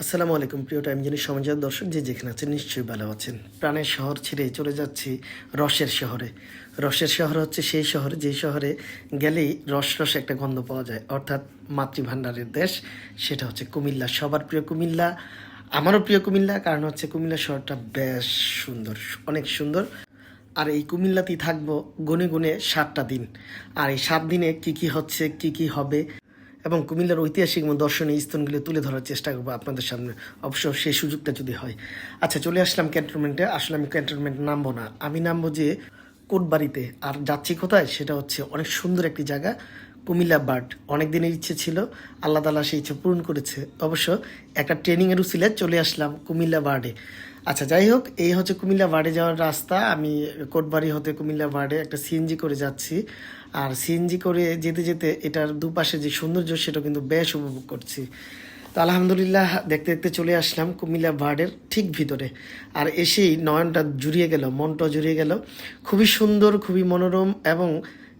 আসসালামু আলাইকুম, প্রিয় টাইম যিনি সমাজের দর্শক যে যেখানে আছেন নিশ্চয়ই ভালো আছেন। প্রাণের শহর ছেড়ে চলে যাচ্ছি রসের শহরে। রসের শহর হচ্ছে সেই শহর যেই শহরে গেলেই রস রস একটা গন্ধ পাওয়া যায়। অর্থাৎ মাতৃভাণ্ডারের দেশ, সেটা হচ্ছে কুমিল্লা। সবার প্রিয় কুমিল্লা, আমারও প্রিয় কুমিল্লা, কারণ হচ্ছে কুমিল্লা শহরটা বেশ সুন্দর, অনেক সুন্দর। আর এই কুমিল্লাতেই থাকব গুনে গুনে সাতটা দিন। আর এই সাত দিনে কি কি হচ্ছে, কি কি হবে এবং কুমিল্লার ঐতিহাসিক এবং দর্শনীয় স্থানগুলি তুলে ধরার চেষ্টা করব আপনাদের সামনে। অবশ্য সেই সুযোগটা যদি হয়। আচ্ছা চলে আসলাম ক্যান্টনমেন্টে। আসলে আমি ক্যান্টনমেন্ট নামবো না। আমি নামবো যে কোটবাড়িতে। আর যাচ্ছি কোথায়? সেটা হচ্ছে অনেক সুন্দর একটি জায়গা। কুমিল্লা বার্ড। অনেক দিনের ইচ্ছে ছিল, আল্লাহ তালা সেই ইচ্ছে পূরণ করেছে। অবশ্য একটা ট্রেনিংয়ের উচিলে চলে আসলাম কুমিল্লা বার্ডে। আচ্ছা যাই হোক, এই হচ্ছে কুমিল্লা বার্ডে যাওয়ার রাস্তা। আমি কোটবাড়ি হতে কুমিল্লা বার্ডে একটা সিএনজি করে যাচ্ছি। আর সিএনজি করে যেতে যেতে এটার দুপাশে যে সৌন্দর্য, সেটা কিন্তু বেশ উপভোগ করছি। তো আলহামদুলিল্লাহ দেখতে দেখতে চলে আসলাম কুমিল্লা বার্ডের ঠিক ভিতরে। আর এসেই নয়নটা জুড়িয়ে গেল, মনটা জুড়িয়ে গেল। খুবই সুন্দর, খুবই মনোরম এবং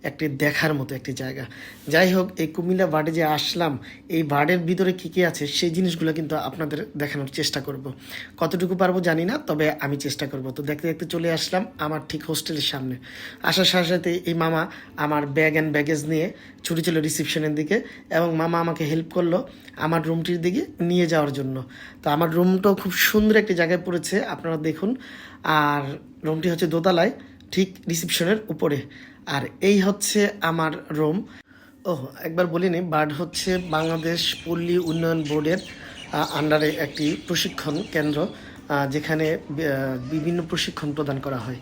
একটি দেখার মতো একটি জায়গা। যাই হোক, এই কুমিল্লা বার্ডে যে আসলাম, এই বার্ডের ভিতরে কী কী আছে, সেই জিনিসগুলো কিন্তু আপনাদের দেখানোর চেষ্টা করব। কতটুকু পারব জানি না, তবে আমি চেষ্টা করব। তো দেখতে দেখতে চলে আসলাম আমার ঠিক হোস্টেলের সামনে। আসার সাথে সাথে এই মামা আমার ব্যাগ অ্যান্ড ব্যাগেজ নিয়ে ছুটি ছিল রিসিপশনের দিকে এবং মামা আমাকে হেল্প করল আমার রুমটির দিকে নিয়ে যাওয়ার জন্য। তো আমার রুমটাও খুব সুন্দর একটি জায়গায় পড়েছে, আপনারা দেখুন। আর রুমটি হচ্ছে দোতলায়। ঠিক রিসিপশনের উপরে। আর এই হচ্ছে আমার রুম ও একবার বলিনি বার্ড হচ্ছে বাংলাদেশ পল্লী উন্নয়ন বোর্ডের আন্ডারে একটি প্রশিক্ষণ কেন্দ্র যেখানে বিভিন্ন প্রশিক্ষণ প্রদান করা হয়।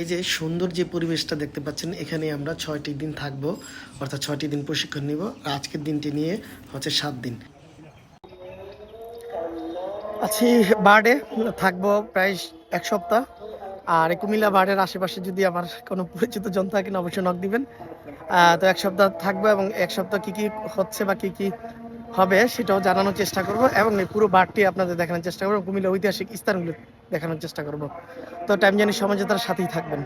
এই যে সুন্দর যে পরিবেশটা দেখতে পাচ্ছেন, এখানে আমরা ছয়টি দিন থাকব, অর্থাৎ ছয়টি দিন প্রশিক্ষণ নিব। আজকের দিনটি নিয়ে হচ্ছে সাত দিন। আছি বার্ডে, থাকব প্রায় এক সপ্তাহ। আর কুমিল্লা বার্ডের আশেপাশে যদি আমার কোনো পরিচিত জন থাকেন অবশ্যই নক দিবেন। তো এক সপ্তাহ থাকব এবং এক সপ্তাহ কি কি হচ্ছে বা কি কি হবে সেটাও জানানোর চেষ্টা করব এবং এই পুরো বারটি আপনাদের দেখানোর চেষ্টা করব, কুমিল্লা ঐতিহাসিক স্থানগুলো দেখানোর চেষ্টা করব। তো টাইম জানি সমাজে তার সাথেই থাকবেন।